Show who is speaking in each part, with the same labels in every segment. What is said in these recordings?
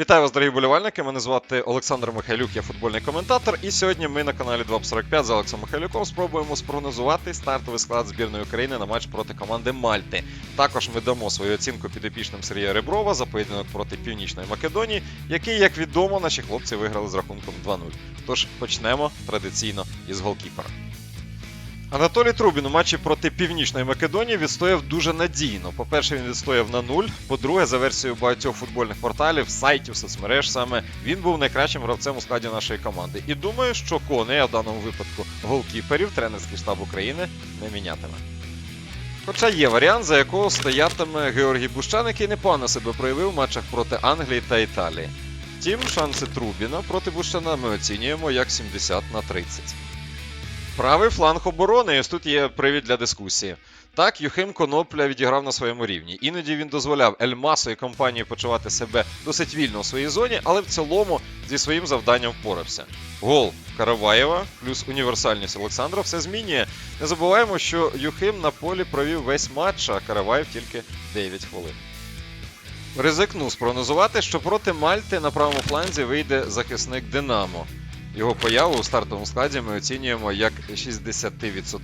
Speaker 1: Вітаю вас, дорогі болівальники. Мене звати Олександр Михайлюк, я футбольний коментатор. І сьогодні ми на каналі 245 з Олексом Михайлюком спробуємо спрогнозувати стартовий склад збірної України на матч проти команди Мальти. Також ми дамо свою оцінку підопічним Сергія Реброва за поєдинок проти Північної Македонії, який, як відомо, наші хлопці виграли з рахунком 2-0. Тож почнемо традиційно із голкіпера. Анатолій Трубін у матчі проти Північної Македонії відстояв дуже надійно. По-перше, він відстояв на нуль. По-друге, за версією багатьох футбольних порталів, сайтів, соцмереж саме він був найкращим гравцем у складі нашої команди. І думаю, що коней, а в даному випадку голкіперів, тренерський штаб України не мінятиме. Хоча є варіант, за якого стоятиме Георгій Бущан, який непогано себе проявив у матчах проти Англії та Італії. Втім, шанси Трубіна проти Бущана ми оцінюємо як 70 на 30. Правий фланг оборони, і ось тут є привід для дискусії. Так, Юхим Конопля відіграв на своєму рівні. Іноді він дозволяв Ельмасу і компанії почувати себе досить вільно у своїй зоні, але в цілому зі своїм завданням впорався. Гол Караваєва плюс універсальність Олександра все змінює. Не забуваємо, що Юхим на полі провів весь матч, а Караваєв тільки 9 хвилин. Ризикну спрогнозувати, що проти Мальти на правому фланзі вийде захисник Динамо. Його появу у стартовому складі ми оцінюємо як 60%.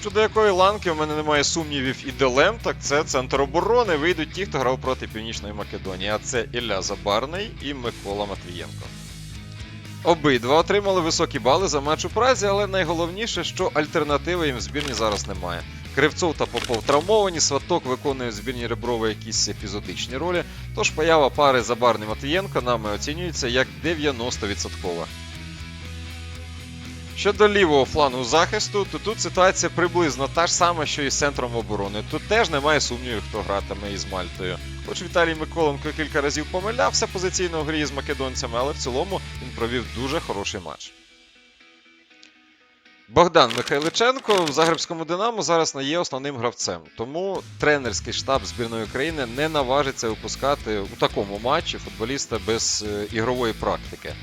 Speaker 1: Щодо якої ланки в мене немає сумнівів і дилем, так це центр оборони. Вийдуть ті, хто грав проти Північної Македонії, а це Ілля Забарний і Микола Матвієнко. Обидва отримали високі бали за матч у Празі, але найголовніше, що альтернативи їм в збірні зараз немає. Кривцов та Попов травмовані, Сваток виконує в збірні Реброва якісь епізодичні ролі, тож поява пари Забарний Матвієнко нами оцінюється як 90%. Щодо лівого флангу захисту, то тут ситуація приблизно та ж сама, що і з центром оборони. Тут теж немає сумнівів, хто гратиме із Мальтою. Хоч Віталій Миколенко кілька разів помилявся позиційно в грі з македонцями, але в цілому він провів дуже хороший матч. Богдан Михайличенко в Загребському Динамо зараз не є основним гравцем, тому тренерський штаб збірної України не наважиться випускати у такому матчі футболіста без е, ігрової практики.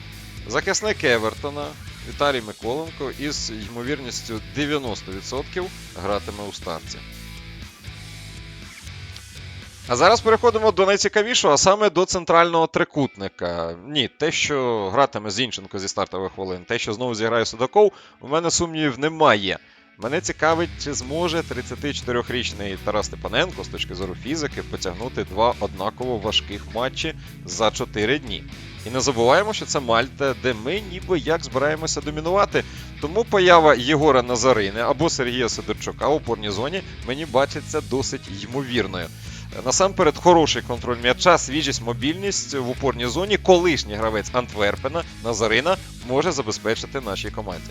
Speaker 1: Захисник Евертона Віталій Миколенко із ймовірністю 90% гратиме у старті. А зараз переходимо до найцікавішого, а саме до центрального трикутника. Ні, те, що гратиме Зінченко зі стартових хвилин, те, що знову зіграє Судаков, у мене сумнівів немає. Мене цікавить, чи зможе 34-річний Тарас Степаненко з точки зору фізики потягнути два однаково важких матчі за 4 дні. І не забуваємо, що це Мальта, де ми ніби як збираємося домінувати. Тому поява Єгора Назарини або Сергія Сидорчука у опорній зоні мені бачиться досить ймовірною. Насамперед, хороший контроль м'яча, свіжість, мобільність в упорній зоні. Колишній гравець Антверпена Назарина може забезпечити нашій команді.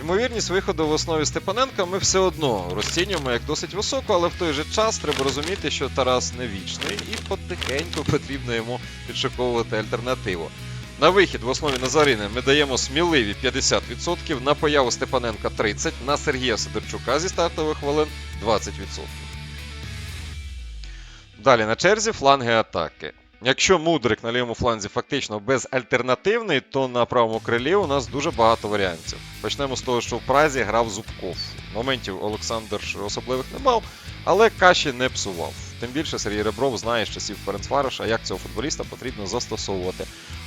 Speaker 1: Ймовірність виходу в основі Степаненка ми все одно розцінюємо як досить високу, але в той же час треба розуміти, що Тарас не вічний і потихеньку потрібно йому підшуковувати альтернативу. На вихід в основі Назарини ми даємо сміливі 50%, на появу Степаненка 30%, на Сергія Сидорчука зі стартових хвилин 20%. Далі на черзі фланги атаки. Якщо Мудрик на лівому фланзі фактично безальтернативний, то на правому крилі у нас дуже багато варіантів. Почнемо з того, що в Празі грав Зубков. Моментів Олександр особливих не мав, але каші не псував. Тим більше Сергій Ребров знає з часів Ференцвароша, як цього футболіста потрібно застосовувати.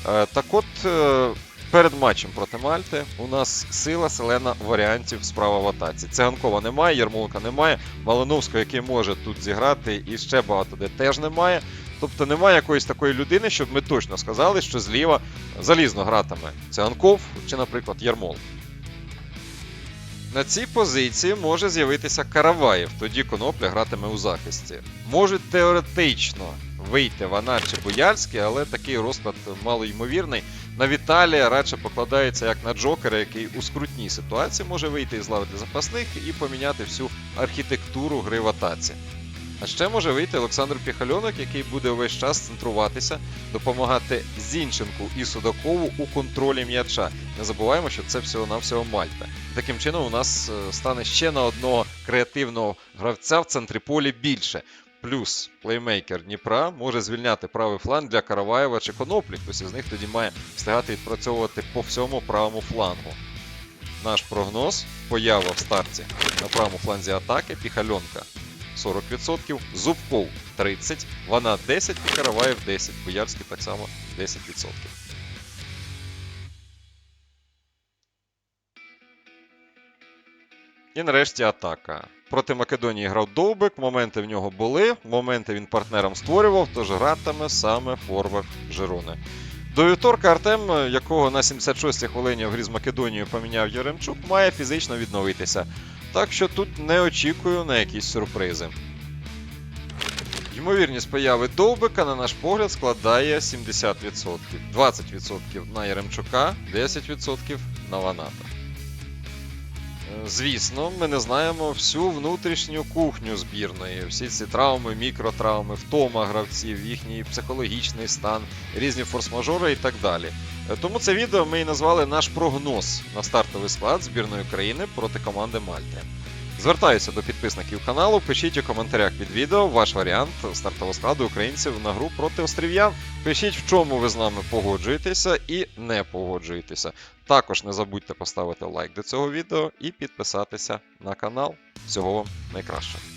Speaker 1: Е, так от, е, перед матчем проти Мальти у нас сила селена варіантів справа в атаці. Циганкова немає, Ярмоленка немає, Малиновського, який може тут зіграти, і ще багато де теж немає. Тобто немає якоїсь такої людини, щоб ми точно сказали, що зліва залізно гратиме Циганков чи, наприклад, Ярмол. На цій позиції може з'явитися Караваєв, тоді Конопля гратиме у захисті. Можуть теоретично вийти Вана чи Бояльський, але такий розклад малоймовірний. На Віталія радше покладається як на Джокера, який у скрутній ситуації може вийти із лави для запасних і поміняти всю архітектуру гри в атаці. А ще може вийти Олександр Піхальонок, який буде увесь час центруватися, допомагати Зінченку і Судакову у контролі м'яча. Не забуваємо, що це всього-навсього Мальта. Таким чином, у нас е, стане ще на одного креативного гравця в центрі полі більше. Плюс плеймейкер Дніпра може звільняти правий фланг для Караваєва чи Коноплі. Хтось із них тоді має встигати відпрацьовувати по всьому правому флангу. Наш прогноз поява в старті на правому фланзі атаки Піхальонка. 40%, Зубков 30%, Вана 10% і Караваєв 10%. Боярський так само 10%. І нарешті атака. Проти Македонії грав Довбик, моменти в нього були, моменти він партнерам створював, тож гратиме саме форвард Жирони. До вівторка Артем, якого на 76-й хвилині в грі з Македонією поміняв Яремчук, має фізично відновитися. Так що тут не очікую на якісь сюрпризи. Ймовірність появи Довбика, на наш погляд, складає 70%. 20% на Яремчука, 10% на Ваната. Е, Звісно, ми не знаємо всю внутрішню кухню збірної, всі ці травми, мікротравми, втома гравців, їхній психологічний стан, різні форс-мажори і так далі. Е, Тому це відео ми і назвали наш прогноз на стартовий склад збірної України проти команди Мальти. Звертаюся до підписників каналу, пишіть у коментарях під відео ваш варіант стартового складу українців на гру проти острів'ян. Пишіть, в чому ви з нами погоджуєтеся і не погоджуєтеся. Також не забудьте поставити лайк до цього відео і підписатися на канал. Всього вам найкращого.